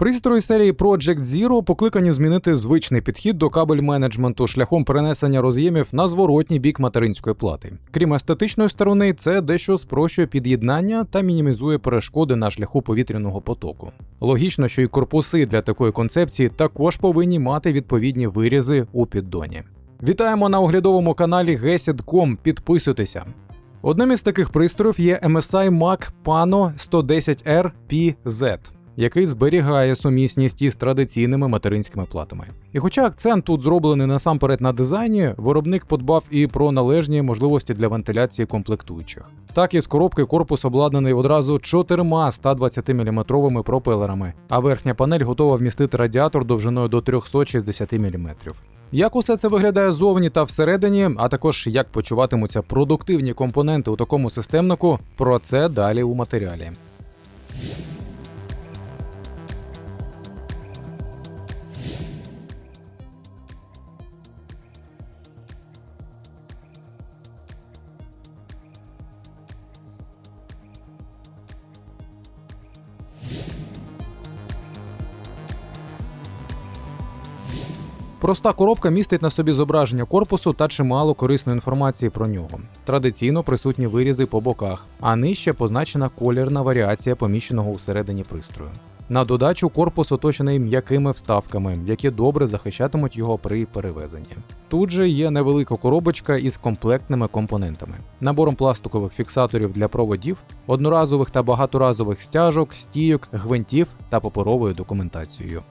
Пристрої серії Project Zero покликані змінити звичний підхід до кабель менеджменту шляхом перенесення роз'ємів на зворотній бік материнської плати. Крім естетичної сторони, це дещо спрощує під'єднання та мінімізує перешкоди на шляху повітряного потоку. Логічно, що і корпуси для такої концепції також повинні мати відповідні вирізи у піддоні. Вітаємо на оглядовому каналі Gesid.com, Підписуйтеся. Одним із таких пристроїв є MSI Mac Pano 110R PZ, який зберігає сумісність із традиційними материнськими платами. І хоча акцент тут зроблений насамперед на дизайні, виробник подбав і про належні можливості для вентиляції комплектуючих. Так із коробки корпус обладнаний одразу чотирма 120 мм пропелерами, а верхня панель готова вмістити радіатор довжиною до 360 мм. Як усе це виглядає зовні та всередині, а також як почуватимуться продуктивні компоненти у такому системнику, про це далі у матеріалі. Проста коробка містить на собі зображення корпусу та чимало корисної інформації про нього. Традиційно присутні вирізи по боках, а нижче позначена колірна варіація поміщеного усередині пристрою. На додачу корпус оточений м'якими вставками, які добре захищатимуть його при перевезенні. Тут же є невелика коробочка із комплектними компонентами, набором пластикових фіксаторів для проводів, одноразових та багаторазових стяжок, стійок, гвинтів та паперовою документацією.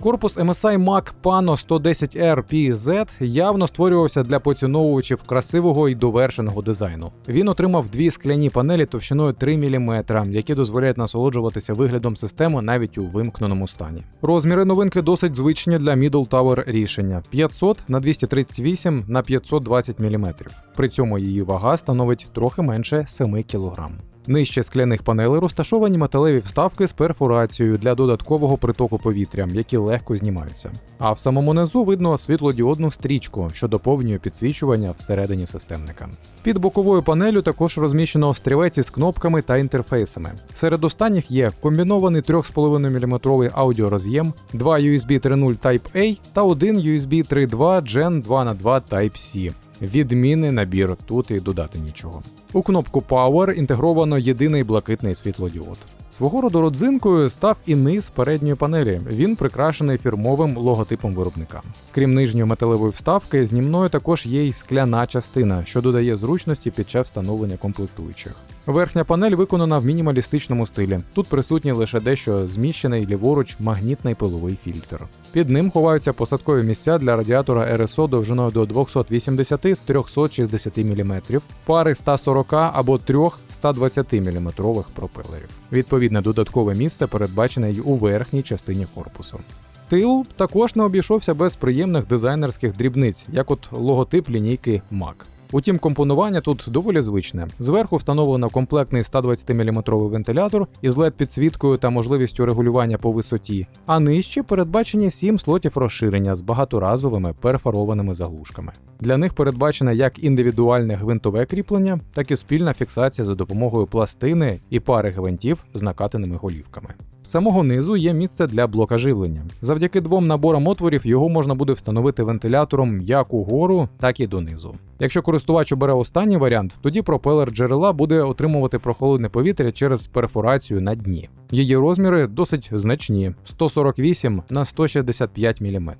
Корпус MSI Mac Pano 110R PZ явно створювався для поціновувачів красивого і довершеного дизайну. Він отримав дві скляні панелі товщиною 3 мм, які дозволяють насолоджуватися виглядом системи навіть у вимкненому стані. Розміри новинки досить звичні для Middle Tower рішення 500 на 238 на 520 мм. При цьому її вага становить трохи менше 7 кг. Нижче скляних панелей розташовані металеві вставки з перфорацією для додаткового притоку повітря, які легко знімаються. А в самому низу видно світлодіодну стрічку, що доповнює підсвічування всередині системника. Під боковою панелю також розміщено острівець із кнопками та інтерфейсами. Серед останніх є комбінований 3,5 мм аудіороз'єм, два USB 3.0 Type-A та один USB 3.2 Gen 2х2 Type-C. Відмінний набір, тут і додати нічого. У кнопку Power інтегровано єдиний блакитний світлодіод. Свого роду родзинкою став і низ передньої панелі. Він прикрашений фірмовим логотипом виробника. Крім нижньої металевої вставки, знімною також є й скляна частина, що додає зручності під час встановлення комплектуючих. Верхня панель виконана в мінімалістичному стилі. Тут присутній лише дещо зміщений ліворуч магнітний пиловий фільтр. Під ним ховаються посадкові місця для радіатора РСО довжиною до 280-360 мм, пари 140 або трьох 120 мм пропелерів. Відповідне додаткове місце передбачене й у верхній частині корпусу. Тил також не обійшовся без приємних дизайнерських дрібниць, як от логотип лінійки MAC. Утім, компонування тут доволі звичне. Зверху встановлено комплектний 120-мм вентилятор із led підсвіткою та можливістю регулювання по висоті, а нижче передбачені 7 слотів розширення з багаторазовими перфорованими заглушками. Для них передбачене як індивідуальне гвинтове кріплення, так і спільна фіксація за допомогою пластини і пари гвинтів з накатаними голівками. З самого низу є місце для блока живлення. Завдяки двом наборам отворів його можна буде встановити вентилятором як угору, так і донизу. Якщо користувач обере останній варіант, тоді пропелер джерела буде отримувати прохолодне повітря через перфорацію на дні. Її розміри досить значні 148 на 165 мм.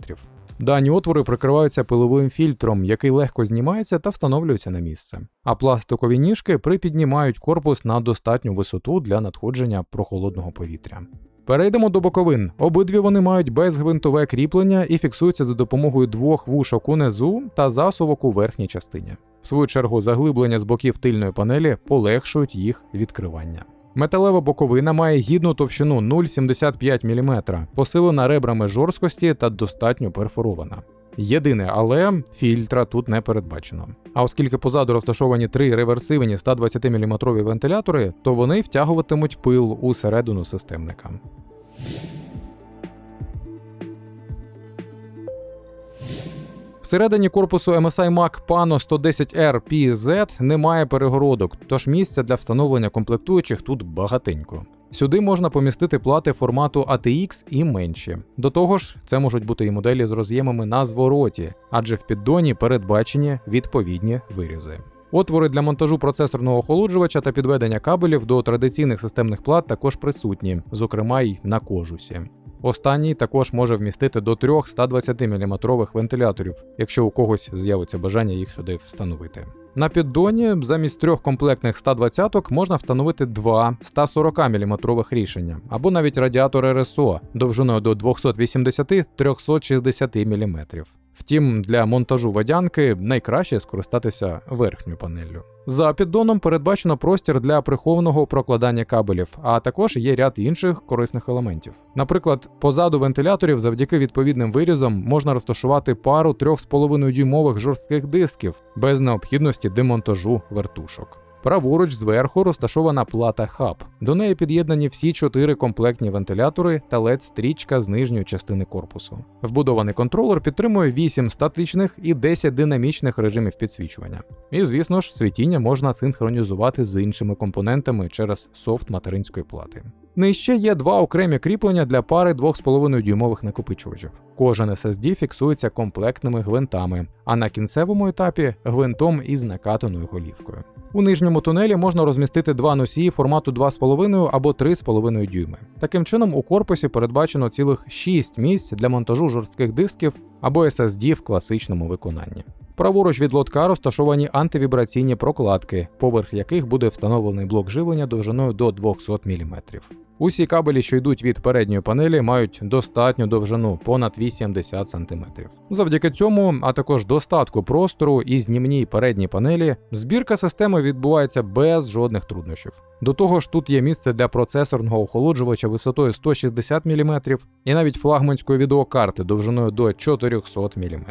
Дані отвори прикриваються пиловим фільтром, який легко знімається та встановлюється на місце. А пластикові ніжки припіднімають корпус на достатню висоту для надходження прохолодного повітря. Перейдемо до боковин. Обидві вони мають безгвинтове кріплення і фіксуються за допомогою двох вушок унизу та засувок у верхній частині. В свою чергу, заглиблення з боків тильної панелі полегшують їх відкривання. Металева боковина має гідну товщину 0,75 мм, посилена ребрами жорсткості та достатньо перфорована. Єдине, але фільтра тут не передбачено. А оскільки позаду розташовані три реверсивні 120-мм вентилятори, то вони втягуватимуть пил у середину системника. Всередині корпусу MSI Mac Pano 110R PZ немає перегородок, тож місця для встановлення комплектуючих тут багатенько. Сюди можна помістити плати формату ATX і менші. До того ж, це можуть бути і моделі з роз'ємами на звороті, адже в піддоні передбачені відповідні вирізи. Отвори для монтажу процесорного охолоджувача та підведення кабелів до традиційних системних плат також присутні, зокрема й на кожусі. Останній також може вмістити до трьох 120 мм вентиляторів, якщо у когось з'явиться бажання їх сюди встановити. На піддоні замість трьох комплектних 120-ок можна встановити два 140 мм рішення, або навіть радіатор РСО довжиною до 280-360 мм. Втім, для монтажу водянки найкраще скористатися верхньою панеллю. За піддоном передбачено простір для прихованого прокладання кабелів, а також є ряд інших корисних елементів. Наприклад, позаду вентиляторів завдяки відповідним вирізам можна розташувати пару 3,5 дюймових жорстких дисків без необхідності демонтажу вертушок. Праворуч зверху розташована плата хаб. До неї під'єднані всі чотири комплектні вентилятори та led стрічка з нижньої частини корпусу. Вбудований контролер підтримує 8 статичних і 10 динамічних режимів підсвічування. І, звісно ж, світіння можна синхронізувати з іншими компонентами через софт материнської плати. Нижче є два окремі кріплення для пари 2,5 дюймових накопичувачів. Кожен SSD фіксується комплектними гвинтами, а на кінцевому етапі гвинтом із накатаною голівкою. У нижньому тунелі можна розмістити два носії формату 2,5 або 3,5 дюйми. Таким чином, у корпусі передбачено цілих 6 місць для монтажу жорстких дисків або SSD в класичному виконанні. Праворуч від лотка розташовані антивібраційні прокладки, поверх яких буде встановлений блок живлення довжиною до 200 мм. Усі кабелі, що йдуть від передньої панелі, мають достатню довжину понад 80 см. Завдяки цьому, а також достатку простору і знімній передній панелі, збірка системи відбувається без жодних труднощів. До того ж, тут є місце для процесорного охолоджувача висотою 160 мм і навіть флагманської відеокарти довжиною до 400 мм.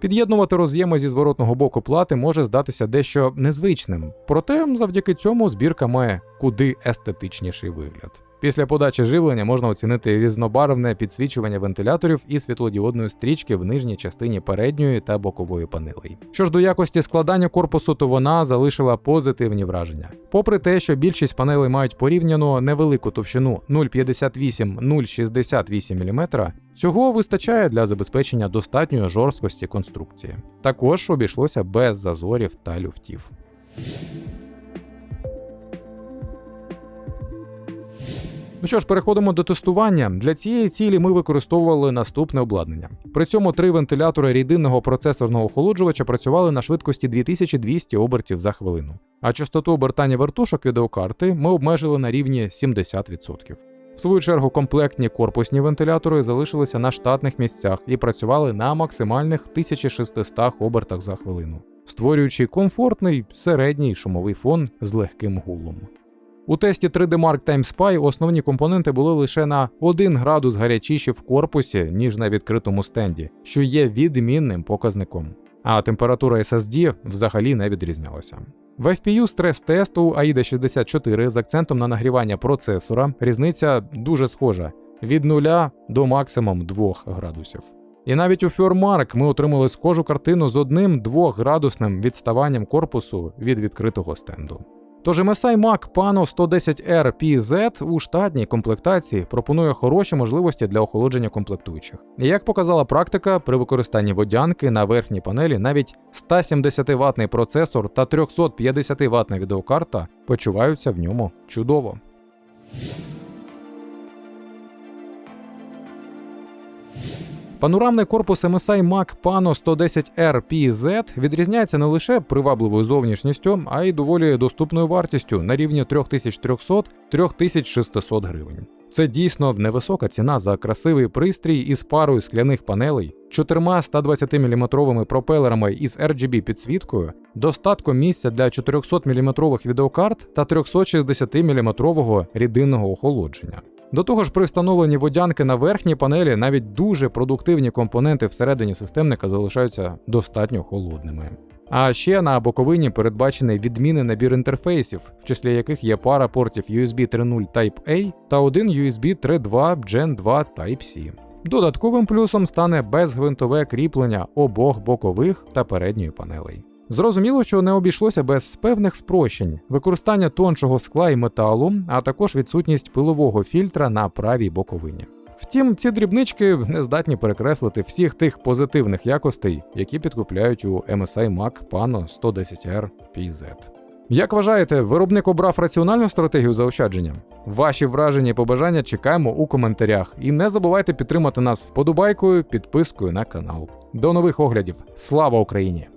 Під'єднувати роз'єми зі зворотного боку плати може здатися дещо незвичним, проте завдяки цьому збірка має куди естетичніший вигляд. Після подачі живлення можна оцінити різнобарвне підсвічування вентиляторів і світлодіодної стрічки в нижній частині передньої та бокової панелей. Що ж до якості складання корпусу, то вона залишила позитивні враження. Попри те, що більшість панелей мають порівняно невелику товщину 0,58-0,68 мм, цього вистачає для забезпечення достатньої жорсткості конструкції. Також обійшлося без зазорів та люфтів. Ну що ж, переходимо до тестування. Для цієї цілі ми використовували наступне обладнання. При цьому три вентилятори рідинного процесорного охолоджувача працювали на швидкості 2200 обертів за хвилину, а частоту обертання вертушок відеокарти ми обмежили на рівні 70%. В свою чергу комплектні корпусні вентилятори залишилися на штатних місцях і працювали на максимальних 1600 обертах за хвилину, створюючи комфортний середній шумовий фон з легким гулом. У тесті 3D Mark Time Spy основні компоненти були лише на 1 градус гарячіші в корпусі, ніж на відкритому стенді, що є відмінним показником. А температура SSD взагалі не відрізнялася. В FPU стрес-тесту AIDA 64 з акцентом на нагрівання процесора різниця дуже схожа від 0 до максимум 2 градусів. І навіть у FureMark ми отримали схожу картину з одним 2 градусним відставанням корпусу від відкритого стенду. Тож MSI Mac Pano 110R PZ у штатній комплектації пропонує хороші можливості для охолодження комплектуючих. Як показала практика, при використанні водянки на верхній панелі навіть 170 ватний процесор та 350 ватна відеокарта почуваються в ньому чудово. Панорамний корпус MSI Mac Pano 110R PZ відрізняється не лише привабливою зовнішністю, а й доволі доступною вартістю на рівні 3300-3600 гривень. Це дійсно невисока ціна за красивий пристрій із парою скляних панелей, чотирма 120 мм пропелерами із RGB підсвіткою, достатком місця для 400 мм відеокарт та 360 мм рідинного охолодження. До того ж, при встановленні водянки на верхній панелі навіть дуже продуктивні компоненти всередині системника залишаються достатньо холодними. А ще на боковині передбачений відмінний набір інтерфейсів, в числі яких є пара портів USB 3.0 Type-A та один USB 3.2 Gen 2 Type-C. Додатковим плюсом стане безгвинтове кріплення обох бокових та передньої панелей. Зрозуміло, що не обійшлося без певних спрощень, використання тоншого скла і металу, а також відсутність пилового фільтра на правій боковині. Втім, ці дрібнички не здатні перекреслити всіх тих позитивних якостей, які підкупляють у MSI Mac Pano 110R PZ. Як вважаєте, виробник обрав раціональну стратегію заощадження? Ваші враження і побажання чекаємо у коментарях. І не забувайте підтримати нас вподобайкою, підпискою на канал. До нових оглядів. Слава Україні!